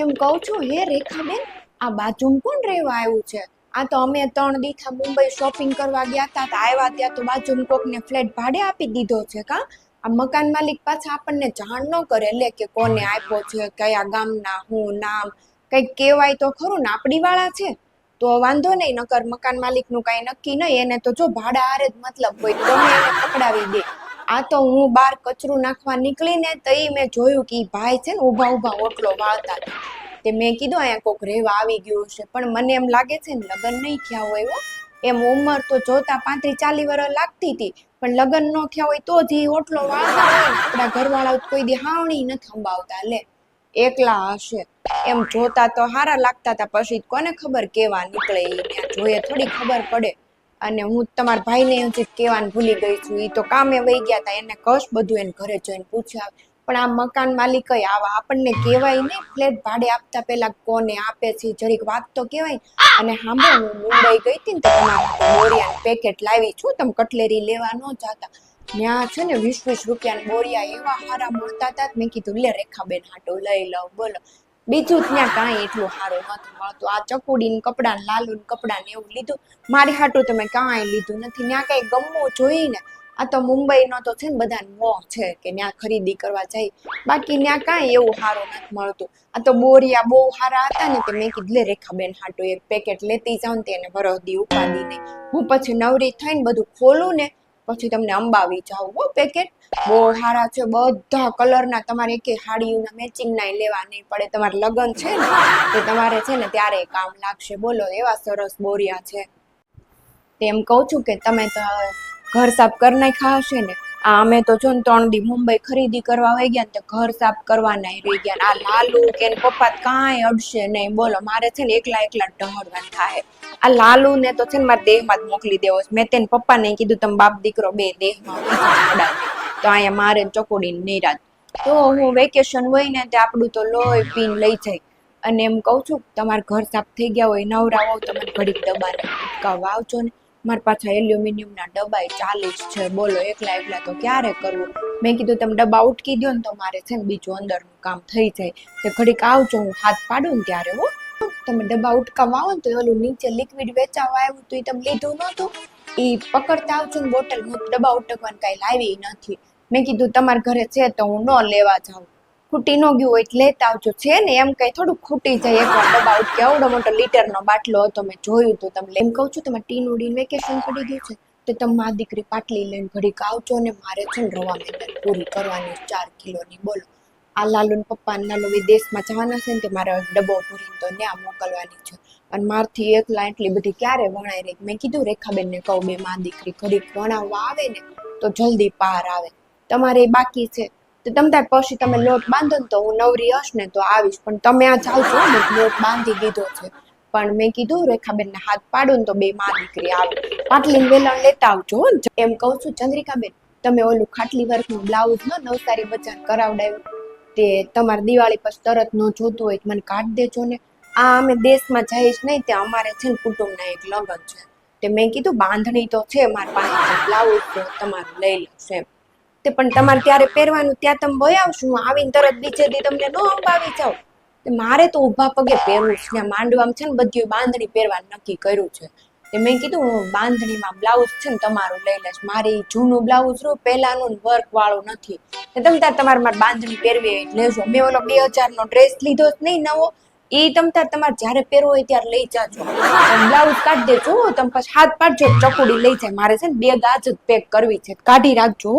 એમ કહું છું, હે રેખાબેન, આ બાજુમાં કોણ રહેવા આવ્યું છે? આ તો અમે ત્રણ દીથા મુંબઈ શોપિંગ કરવા ગયા હતા, તો આવ્યા ત્યાં તો બાજુમ કોકને ફ્લેટ ભાડે આપી દીધો છે કા? આ મકાન માલિક પાછા આપણને જાણ ન કરે લે કે કોને આપ્યો છે, કયા ગામના, હું, નામ, કંઈક કહેવાય તો ખરું ને આપડી વાળા છે. તો વાંધો નહીં, નકર મકાન માલિકનું કાંઈ નક્કી નહીં, એને તો જો ભાડા આરે જ મતલબ હોય તો એને પકડાવી દે. આ તો હું બહાર કચરું નાખવા નીકળીને તો એ મેં જોયું કે ભાઈ છે ને ઊભા ઊભા ઓટલો વાળતા તે મેં કીધું અહીંયા કોક રહેવા આવી ગયું છે પણ મને એમ લાગે છે ને લગ્ન નહીં થયા હોય હો. એમ ઉંમર તો જોતા પાંત્રીસ ચાલીસ વર્ષ લાગતી હતી, પણ લગ્ન ન થયા હોય તો જ એ ઓટલો વાળતા હોય આપણા ઘરવાળા કોઈ દી હાવણી નથી અંબાવતા લે. એકલા હશે. એમ જોતા તો હારા લાગતા હતા, પછી કોને ખબર કેવા નીકળે એ જોઈએ થોડી ખબર પડે. અને હું તમારા ભાઈને હજી કહેવાનું ભૂલી ગઈ છું. એ તો કામે વહી ગયા હતા એને કશ બધું એને ઘરે જઈને પૂછ્યા. પણ આ મકાન માલિક આવા આપણને કહેવાય નહીં, ફ્લેટ ભાડે આપતા પહેલા કોને આપે છે જરીક વાત તો કહેવાય. અને સાંભળો હું મુંબઈ ગઈ હતી ને તો બોરિયાનું પેકેટ લાવી છું, તમે કટલેરી લેવા ન જાતા. ત્યાં છે ને વીસ વીસ રૂપિયાના બોરિયા એવા હારા મળતા હતા મેં કીધું, લે રેખાબેન, હાટો લઈ લઉં, બોલો. બીજું ત્યાં કાંઈ એટલું સારું નથી મળતું. આ ચકુડીને કપડાં, લાલુન કપડાં ને એવું લીધું. મારી હાટું તમે કાંઈ લીધું નથી. ત્યાં કાંઈ ગમવું જોઈને આ તો મુંબઈનો તો છે ને બધાને મોહ છે કે ત્યાં ખરીદી કરવા જાય. બાકી ત્યાં કાંઈ એવું સારું નથી મળતું. આ તો બોરિયા બહુ સારા હતા ને તે મેં કીધું, લે રેખાબેન, હાટું એક પેકેટ લેતી જાઉં ને તેને વરસદી ઉપાદી નહીં હું પછી નવરી થઈને બધું ખોલું ને પછી તમને અંબાવી જાવ હો પેકેટ બહુ સારા છે, બધા કલરના તમારે એકે હાડીઓના મેચિંગ ના લેવા નહીં પડે. તમારે લગ્ન છે ને, તે તમારે છે ને ત્યારે કામ લાગશે. બોલો, એવા સરસ બોરિયા છે. તેમ કહું છું કે તમે તો ઘર સાફ કરી નાખ્યા હશે ને આ અમે તો જો ને ત્રણ દી મુંબઈ ખરીદી કરવા હોય ગયા ને તો ઘર સાફ કરવાના રહી ગયા આ લાલુ કે પપ્પા કાંઈ અડશે નહીં. બોલો, મારે છે ને એકલા એકલા ઢહડવાનું થાય. આ લાલુ ને તો છે ને મારા દેહમાં જ મોકલી દેવો છે. મેં તેને પપ્પાને કીધું, તમે બાપ દીકરો બે દેહમાં તો અહીંયા મારે ચકોડીને નિરાજ તો હું વેકેશન હોય ને તે આપણું તો લોહી પીન લઈ જાય. અને એમ કહું છું, તમારે ઘર સાફ થઈ ગયા હોય, નવરા હોવ તમે ઘડીક ડબ્બાને ઉટકાવવા આવજો ને. મારા પાછા એલ્યુમિનિયમના ડબ્બા ચાલીસ છે. બોલો, એકલા એકલા તો ક્યારે કરવું? મેં કીધું તમે ડબ્બા ઉટકી દો ને તો મારે છે ને બીજું અંદરનું કામ થઈ જાય. તે ઘડીક આવજો, હું હાથ પાડું ને ત્યારે, હો. તમે ડબ્બા ઉટકાવવા આવો ને તો ઓલું નીચે લિક્વિડ વેચાવા આવ્યું તો, એ તમે લીધું નહોતું. એ પકડતા આવજો ને બોટલ હું ડબ્બા ઉટકવાનું કાંઈ લાવી નથી. મેં કીધું તમારા ઘરે છે તો હું ન લેવા જાઉં. ખૂટી ન ગયું હોય લેતા આવજો. છે ને એમ કઈ થોડું ખૂટી જાય એકવાર ઉટકે આવડો મોટો લીટરનો બાટલો હતો, મેં જોયું તો તમે એમ કહું છું તમે ટીન ઉડીને વેકેશન પડી ગયું છે, તો તમે મારી દીકરી પાટલી લઈને ઘડીક આવજો ને મારે છે ને રવા મેદાન પૂરી કરવાની ચાર કિલોની બોલો. આ લાલુ ને પપ્પા લાલુ વિદેશમાં જવાના છે ને તે મારે ડબ્બો ભરીને તો ત્યાં મોકલવાની છે. અને મારથી એકલા એટલી બધી ક્યારે વણાઈ રહી? મેં કીધું રેખાબેન ને કહું બે મા દીકરી ઘડીક વણાવવા આવે ને તો જલ્દી પાર આવે. તમારે બાકી છે તો તમ ત્યાં પછી તમે લોટ બાંધો ને તો હું નવરી હશ ને તો આવીશ. પણ તમે આ ચાલશો ને લોટ બાંધી દીધો છે. પણ મેં કીધું રેખાબેન ને હાથ પાડો ને તો બે માં દીકરી આવે. પાટલી વેલણ લેતા આવજો એમ કહું છું ચંદ્રિકાબેન તમે ઓલું ખાટલી વર્કનું બ્લાઉઝ નો નવસારી બજાર કરાવડાવ્યું. તે તમારે દિવાળી પછી તરત ન જોતું હોય મને કાઢ દેજો ને. આ અમે દેશમાં જઈશ નહીં તે અમારે છે ને કુટુંબના એક લગ્ન છે. તે મેં કીધું બાંધણી તો છે મારા પાસે બ્લાઉઝ તો તમારું લઈ લેશે એમ. તે પણ તમારે ત્યારે પહેરવાનું, ત્યાં તમે ભય આવશું, હું આવીને તરત બીજે દી તમને ન અંબાવી જાઉં. મારે તો ઊભા પગે પહેરવું છે માંડવામાં છે ને બધી બાંધણી પહેરવાનું નક્કી કર્યું છે. તે મેં કીધું, હું બાંધણીમાં બ્લાઉઝ છે ને તમારું લઈ લઈશ. મારી જૂનું બ્લાઉઝ રહ્યું, પહેલાંનું વર્ક વાળું નથી. તમ તાર તમારે મારે બાંધણી પહેરવી લેજો. મેં ઓલો બે હજારનો ડ્રેસ લીધો જ નહીં નવો. એ તમ તાર તમારે જ્યારે પહેરવો હોય ત્યારે લઈ જાજો. બ્લાઉઝ કાઢી દેજો તમે પછી હાથ પાડજો, ચકુડી લઈ જાય. મારે છે ને બે ગાજ જ પેક કરવી છે. કાઢી રાખજો